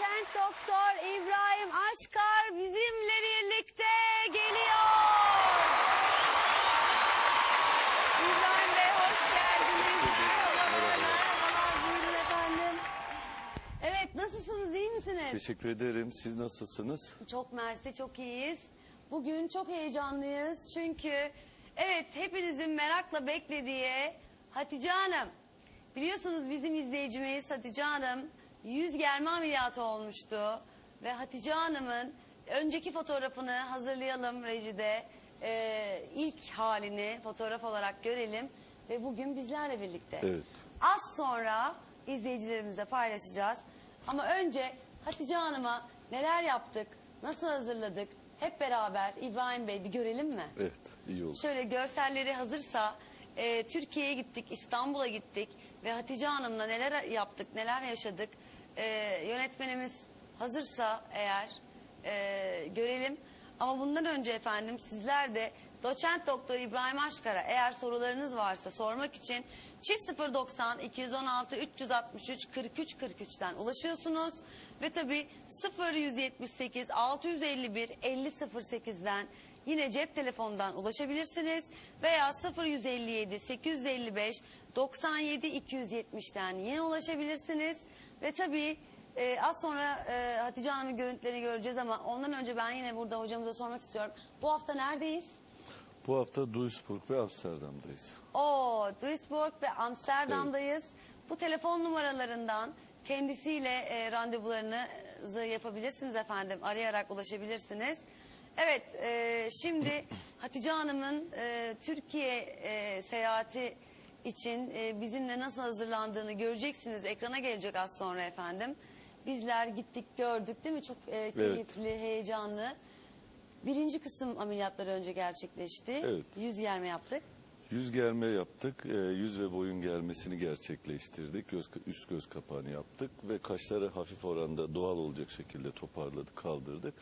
Doçent Doktor İbrahim Aşkar bizimle birlikte geliyor. İbrahim Bey hoş geldiniz. Merhabalar, merhabalar. Buyurun efendim. Evet nasılsınız iyi misiniz? Teşekkür ederim. Siz nasılsınız? Çok mersi, çok iyiyiz. Bugün çok heyecanlıyız çünkü evet hepinizin merakla beklediği Hatice Hanım. Biliyorsunuz bizim izleyicimiz Hatice Hanım yüz germe ameliyatı olmuştu. Ve Hatice Hanım'ın önceki fotoğrafını hazırlayalım rejide. Ee, ilk halini fotoğraf olarak görelim ve bugün bizlerle birlikte. Evet. Az sonra izleyicilerimizle paylaşacağız. Ama önce Hatice Hanım'a neler yaptık, nasıl hazırladık hep beraber İbrahim Bey bir görelim mi? Evet, iyi oldu. Şöyle görselleri hazırsa e, Türkiye'ye gittik, İstanbul'a gittik ve Hatice Hanım'la neler yaptık, neler yaşadık. E, yönetmenimiz hazırsa eğer e, görelim. Ama bundan önce efendim sizler de Doçent Doktor İbrahim Aşkar'a eğer sorularınız varsa sormak için çift 090 216 363 43 43'ten ulaşıyorsunuz. Ve tabi 0178 651 50 08'den yine cep telefonundan ulaşabilirsiniz. Veya 0157 855 97 270'ten yine ulaşabilirsiniz ve tabii e, az sonra e, Hatice Hanım'ın görüntülerini göreceğiz ama ondan önce ben yine burada hocamıza sormak istiyorum. Bu hafta neredeyiz? Bu hafta Duisburg ve Amsterdam'dayız. O Duisburg ve Amsterdam'dayız. Bu telefon numaralarından kendisiyle e, randevularınızı yapabilirsiniz efendim. Arayarak ulaşabilirsiniz. Evet, e, şimdi Hatice Hanım'ın e, Türkiye e, seyahati için e, bizimle nasıl hazırlandığını göreceksiniz. Ekrana gelecek az sonra efendim. Bizler gittik gördük değil mi? Çok e, keyifli, heyecanlı. Birinci kısım ameliyatları önce gerçekleşti. Evet. Yüz germe yaptık. Yüz germe yaptık, e, yüz ve boyun germesini gerçekleştirdik. Göz, üst göz kapağını yaptık ve kaşları hafif oranda doğal olacak şekilde toparladık, kaldırdık.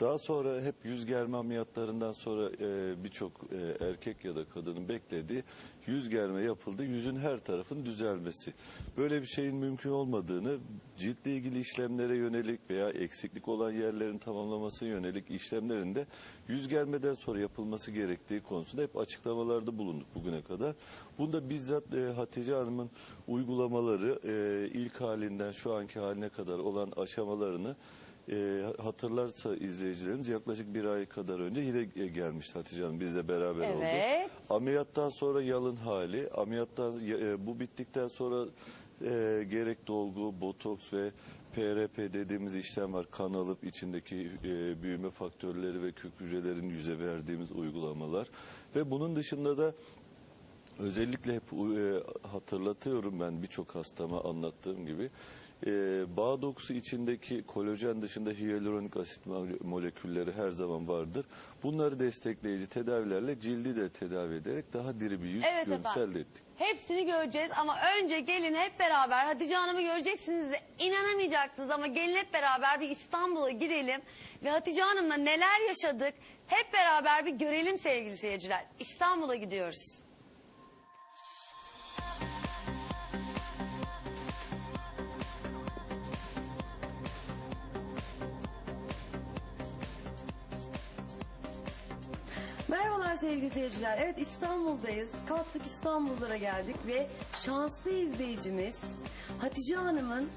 Daha sonra hep yüz germe ameliyatlarından sonra e, birçok e, erkek ya da kadının beklediği yüz germe yapıldı. Yüzün her tarafın düzelmesi. Böyle bir şeyin mümkün olmadığını, ciltle ilgili işlemlere yönelik veya eksiklik olan yerlerin tamamlamasına yönelik işlemlerinde yüz germeden sonra yapılması gerektiği konusunda hep açıklamalarda bulunduk bugüne kadar. Bunda bizzat e, Hatice Hanım'ın uygulamaları e, ilk halinden şu anki haline kadar olan aşamalarını e, hatırlarsa izleyicilerimiz yaklaşık bir ay kadar önce yine gelmişti Hatice Hanım bizle beraber oldu. Evet. Ameliyattan sonra yalın hali, ameliyattan e, bu bittikten sonra e, gerek dolgu, botoks ve PRP dediğimiz işlem var. Kan alıp içindeki e, büyüme faktörleri ve kök hücrelerin yüze verdiğimiz uygulamalar. Ve bunun dışında da özellikle hep e, hatırlatıyorum ben birçok hastama anlattığım gibi. E, bağ dokusu içindeki kolajen dışında hyaluronik asit mole- molekülleri her zaman vardır. Bunları destekleyici tedavilerle cildi de tedavi ederek daha diri bir yüz Evet görüntüsü efendim. elde ettik. Hepsini göreceğiz ama önce gelin hep beraber Hatice Hanım'ı göreceksiniz de inanamayacaksınız ama gelin hep beraber bir İstanbul'a gidelim ve Hatice Hanım'la neler yaşadık hep beraber bir görelim sevgili seyirciler. İstanbul'a gidiyoruz. Merhabalar sevgili seyirciler. Evet İstanbul'dayız. Kalktık İstanbul'lara geldik ve şanslı izleyicimiz Hatice Hanım'ın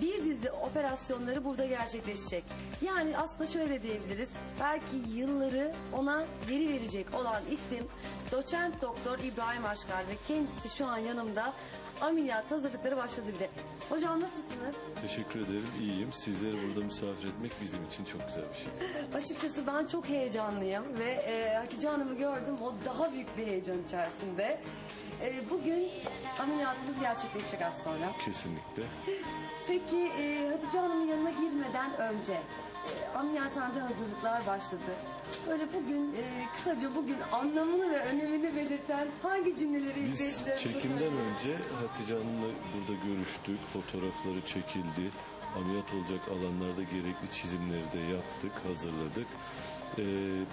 bir dizi operasyonları burada gerçekleşecek. Yani aslında şöyle diyebiliriz. Belki yılları ona geri verecek olan isim doçent doktor İbrahim Aşkar ve kendisi şu an yanımda ameliyat hazırlıkları başladı bile. Hocam nasılsınız? Teşekkür ederim. İyiyim. Sizleri burada misafir etmek bizim için çok güzel bir şey. Açıkçası ben çok heyecanlıyım ve e, Hatice Hanım'ı gördüm. O daha büyük bir heyecan içerisinde. E, bugün ameliyatımız gerçekleşecek az sonra. Kesinlikle. Peki e, Hatice Hanım'ın yanına girmeden önce e, ameliyathanede hazırlıklar başladı. Böyle bugün e, kısaca bugün anlamını ve önemini belirten hangi cümleleri Biz izleyicilerimize çekimden önce Hatice Hanım'la burada görüştük. Fotoğrafları çekildi. Ameliyat olacak alanlarda gerekli çizimleri de yaptık, hazırladık. Ee,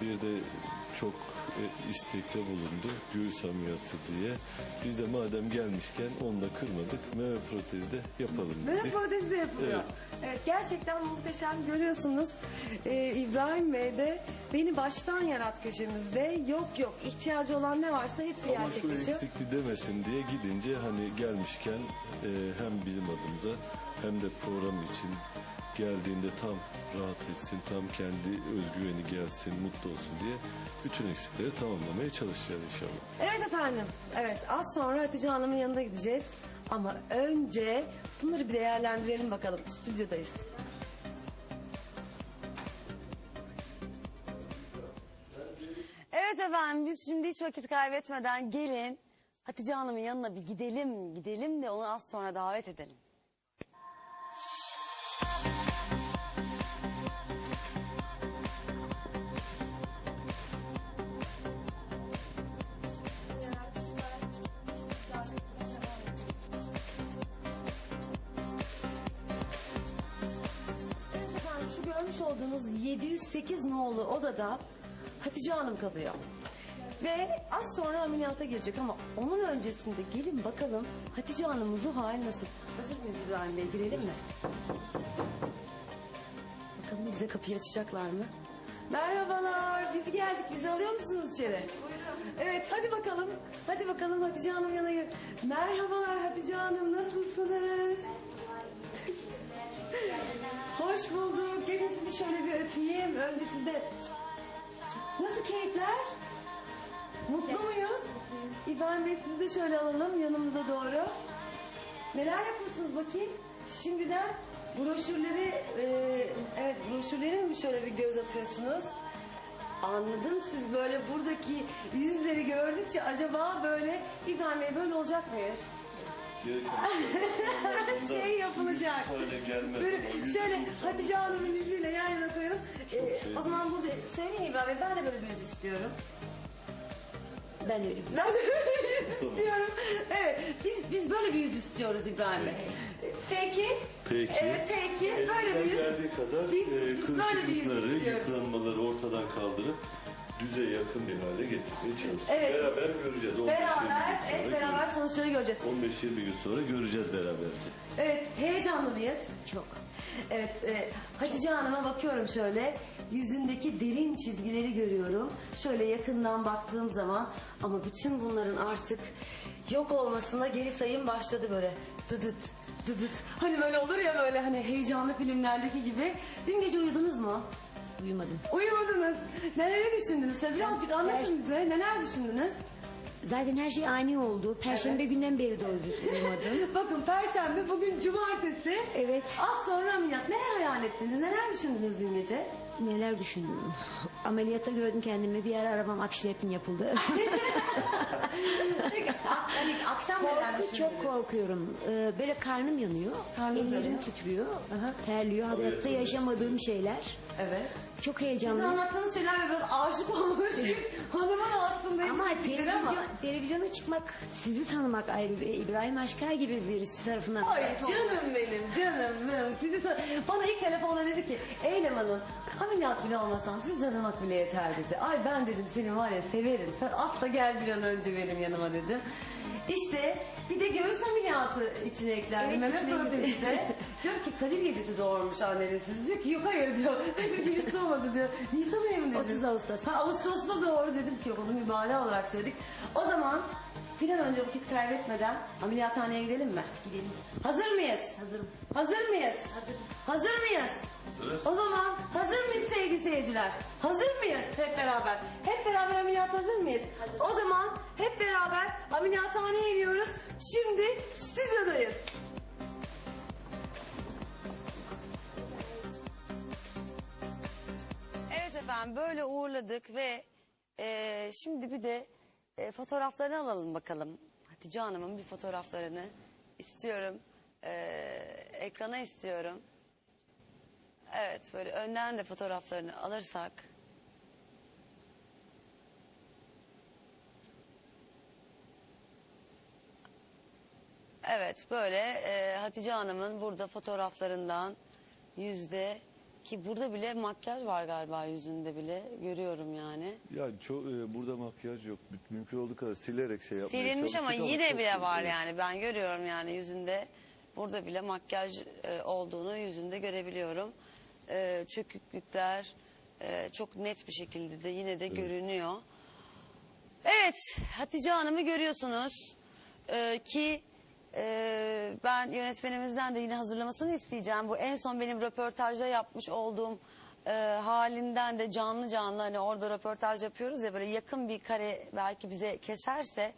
bir de çok e, istekte bulundu göğüs ameliyatı diye. Biz de madem gelmişken onu da kırmadık. Meme protezi de yapalım Meme dedik. protezi de yapılıyor. Evet. Evet. gerçekten muhteşem görüyorsunuz. Ee, İbrahim Bey de beni baştan yarat köşemizde yok yok ihtiyacı olan ne varsa hepsi Ama şu gerçekleşiyor. eksikti demesin diye gidince hani gelmişken e, hem bizim adımıza hem de program için geldiğinde tam rahat etsin, tam kendi özgüveni gelsin, mutlu olsun diye bütün eksikleri tamamlamaya çalışacağız inşallah. Evet efendim. Evet az sonra Hatice Hanım'ın yanına gideceğiz. Ama önce bunları bir değerlendirelim bakalım. Stüdyodayız. Evet efendim biz şimdi hiç vakit kaybetmeden gelin Hatice Hanım'ın yanına bir gidelim. Gidelim de onu az sonra davet edelim. Görmüş olduğunuz 708 nolu odada Hatice Hanım kalıyor. Ve az sonra ameliyata girecek ama onun öncesinde gelin bakalım Hatice Hanım'ın ruh hali nasıl? Hazır mıyız İbrahim Bey girelim mi? Bakalım bize kapıyı açacaklar mı? Merhabalar biz geldik bizi alıyor musunuz içeri? Buyurun. Evet hadi bakalım. Hadi bakalım Hatice Hanım yana gir. Merhabalar Hatice Hanım nasılsınız? Hoş bulduk. Gelin sizi şöyle bir öpeyim. Öncesinde nasıl keyifler? Mutlu muyuz? İbrahim Bey sizi de şöyle alalım yanımıza doğru. Neler yapıyorsunuz bakayım? Şimdiden broşürleri, e, evet broşürleri mi şöyle bir göz atıyorsunuz? Anladım siz böyle buradaki yüzleri gördükçe acaba böyle İbrahim Bey böyle olacak mıyız? şey yapılacak. Böyle şöyle Hatice Hanım'ın yüzüyle yan yana koyalım. Ee, o zaman burada söyleyin İbrahim Bey ben de böyle bir yüz istiyorum. Ben öyle bir Ben de böyle bir yüz istiyorum. Evet biz biz böyle bir yüz istiyoruz İbrahim Bey. Peki. Peki. Evet peki böyle bir yüz. geldiği kadar Biz- e, biz böyle bir yüz kırışıklıkları, istiyoruz. yıpranmaları ortadan kaldırıp düze yakın bir hale getirmeye çalışacağız. Evet. Beraber göreceğiz. 15-20 Beraber hep beraber sonuçları göreceğiz. 15-20 gün sonra göreceğiz beraberce. Evet heyecanlı mıyız? çok. Evet, e, Hatice Hanım'a bakıyorum şöyle. Yüzündeki derin çizgileri görüyorum. Şöyle yakından baktığım zaman ama bütün bunların artık yok olmasına geri sayım başladı böyle. Dıdıt, dıdıt. Hani böyle olur ya böyle hani heyecanlı filmlerdeki gibi. Dün gece uyudunuz mu? Uyumadım. Uyumadınız. Neleri düşündünüz? Şöyle birazcık anlatın bize. Neler düşündünüz? Zaten her şey ani oldu. Perşembe günden beri doğru düzgün uyumadım. Bakın Perşembe, bugün Cumartesi. Evet. Az sonra ameliyat. Neler hayal ettiniz? Neler düşündünüz dün gece? Neler düşündüm. Ameliyata gördüm kendimi. Bir ara arabam akşilepin yapıldı. Peki, ak- hani akşam neler Korku, düşündünüz? çok korkuyorum. Ee, böyle karnım yanıyor. Karnınız Ellerim yanıyor. titriyor. Aha. Terliyor. Hayatta yaşamadığım şeyler. Evet. Çok Sizin heyecanlıyım. anlattığınız şeylerle biraz aşık olmuş bir hanımın aslında. Ama hepsi bilir televizyon, televizyona çıkmak, sizi tanımak ayrı bir İbrahim Aşkar gibi birisi tarafından. Ay canım benim, canım benim. Sizi sor- Bana ilk telefonda dedi ki, Eylem Hanım ameliyat bile olmasam siz tanımak bile yeter dedi. Ay ben dedim seni var ya severim. Sen atla gel bir an önce benim yanıma dedim. İşte bir de göğüs ameliyatı içine eklendi. Evet, Meme içine de. Diyorum ki Kadir gecesi doğurmuş anneniz. Diyor ki yok hayır diyor. Kadir gecesi doğmadı diyor. Nisan ayı mı dedim. 30 Ağustos. Ha Ağustos'ta doğru dedim ki onu mübalağa olarak söyledik. O zaman bir an önce vakit kaybetmeden ameliyathaneye gidelim mi? Gidelim. Hazır mıyız? Hazırım. Hazır mıyız? Hazırım. Hazır mıyız? O zaman hazır mıyız sevgili seyirciler? Hazır mıyız hep beraber? Hep beraber ameliyat hazır mıyız? O zaman hep beraber ameliyathaneye iniyoruz. Şimdi stüdyodayız. Evet efendim böyle uğurladık ve e, şimdi bir de e, fotoğraflarını alalım bakalım. Hatice Hanım'ın bir fotoğraflarını istiyorum. E, ekrana istiyorum. Evet böyle önden de fotoğraflarını alırsak. Evet böyle e, Hatice Hanım'ın burada fotoğraflarından yüzde ki burada bile makyaj var galiba yüzünde bile görüyorum yani. Yani çok e, burada makyaj yok. Mümkün olduğu kadar silerek şey yapmaya Silinmiş ama çalıştık yine çok bile var yani ben görüyorum yani yüzünde burada bile makyaj e, olduğunu yüzünde görebiliyorum. E, çöküklükler e, çok net bir şekilde de yine de görünüyor. Evet Hatice Hanım'ı görüyorsunuz E, ki e, ben yönetmenimizden de yine hazırlamasını isteyeceğim. Bu en son benim röportajda yapmış olduğum e, halinden de canlı canlı hani orada röportaj yapıyoruz ya böyle yakın bir kare belki bize keserse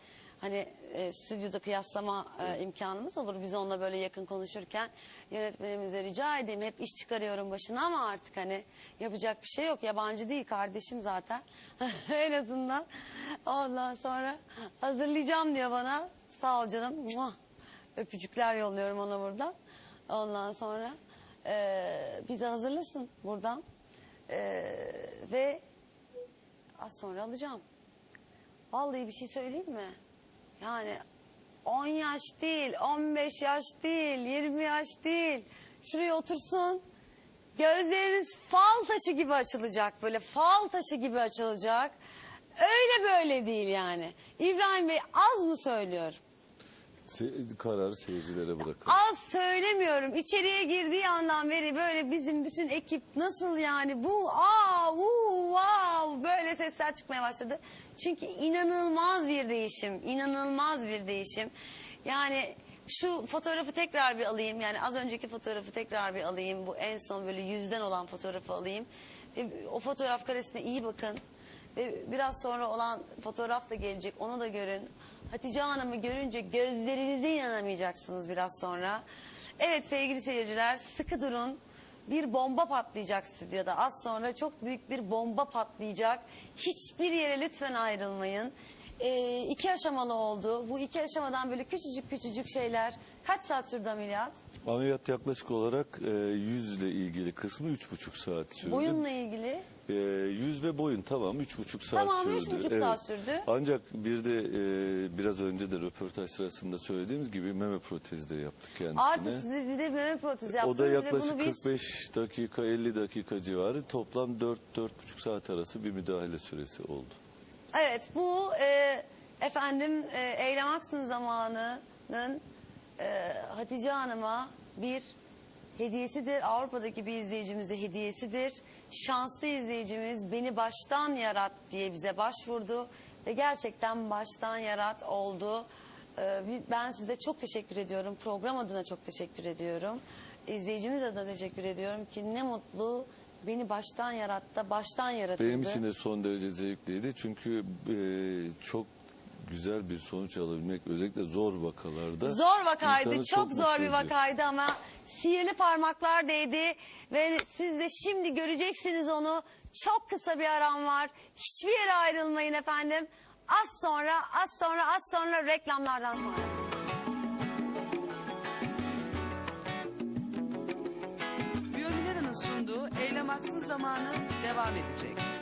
hani e, stüdyoda kıyaslama e, imkanımız olur. Biz onunla böyle yakın konuşurken yönetmenimize rica edeyim hep iş çıkarıyorum başına ama artık hani yapacak bir şey yok. Yabancı değil kardeşim zaten. en azından ondan sonra hazırlayacağım diyor bana. Sağ ol canım. Muah. Öpücükler yolluyorum ona buradan. Ondan sonra e, bizi hazırlasın buradan. E, ve az sonra alacağım. Vallahi bir şey söyleyeyim mi? Yani 10 yaş değil, 15 yaş değil, 20 yaş değil. Şuraya otursun. Gözleriniz fal taşı gibi açılacak böyle fal taşı gibi açılacak. Öyle böyle değil yani. İbrahim Bey az mı söylüyorum? Se- kararı seyircilere bırakın. Az söylemiyorum. İçeriye girdiği andan beri böyle bizim bütün ekip nasıl yani bu aa uu wow böyle sesler çıkmaya başladı. Çünkü inanılmaz bir değişim. inanılmaz bir değişim. Yani şu fotoğrafı tekrar bir alayım. Yani az önceki fotoğrafı tekrar bir alayım. Bu en son böyle yüzden olan fotoğrafı alayım. Ve o fotoğraf karesine iyi bakın. Ve biraz sonra olan fotoğraf da gelecek. Onu da görün. Hatice Hanım'ı görünce gözlerinize inanamayacaksınız biraz sonra. Evet sevgili seyirciler sıkı durun. Bir bomba patlayacak stüdyoda. Az sonra çok büyük bir bomba patlayacak. Hiçbir yere lütfen ayrılmayın. Ee, iki aşamalı oldu. Bu iki aşamadan böyle küçücük küçücük şeyler. Kaç saat sürdü ameliyat? Ameliyat yaklaşık olarak e, yüzle ilgili kısmı üç buçuk saat sürdü. Boyunla ilgili. E, yüz ve boyun tamam üç buçuk saat Tamam, sürdü. üç buçuk saat sürdü. Ancak bir de e, biraz önce de röportaj sırasında söylediğimiz gibi meme protezi de yaptık kendisine. Artı siz bir de meme protezi yaptınız O da ve yaklaşık bunu biz 45 dakika 50 dakika civarı toplam 4-4,5 saat arası bir müdahale süresi oldu. Evet bu e, efendim e, Eylem Aksın zamanının e, Hatice Hanım'a bir hediyesidir. Avrupa'daki bir izleyicimize hediyesidir. Şanslı izleyicimiz beni baştan yarat diye bize başvurdu ve gerçekten baştan yarat oldu. E, bir- ben size çok teşekkür ediyorum. Program adına çok teşekkür ediyorum. İzleyicimiz adına teşekkür ediyorum ki ne mutlu beni baştan yarattı, baştan yaratıldı. Benim için de son derece zevkliydi çünkü e, çok güzel bir sonuç alabilmek özellikle zor vakalarda. Zor vakaydı, insanı çok, zor bir ediyor. vakaydı ama sihirli parmaklar değdi ve siz de şimdi göreceksiniz onu. Çok kısa bir aram var. Hiçbir yere ayrılmayın efendim. Az sonra, az sonra, az sonra reklamlardan sonra. Sunduğu Eylem Aksın Zamanı devam edecek.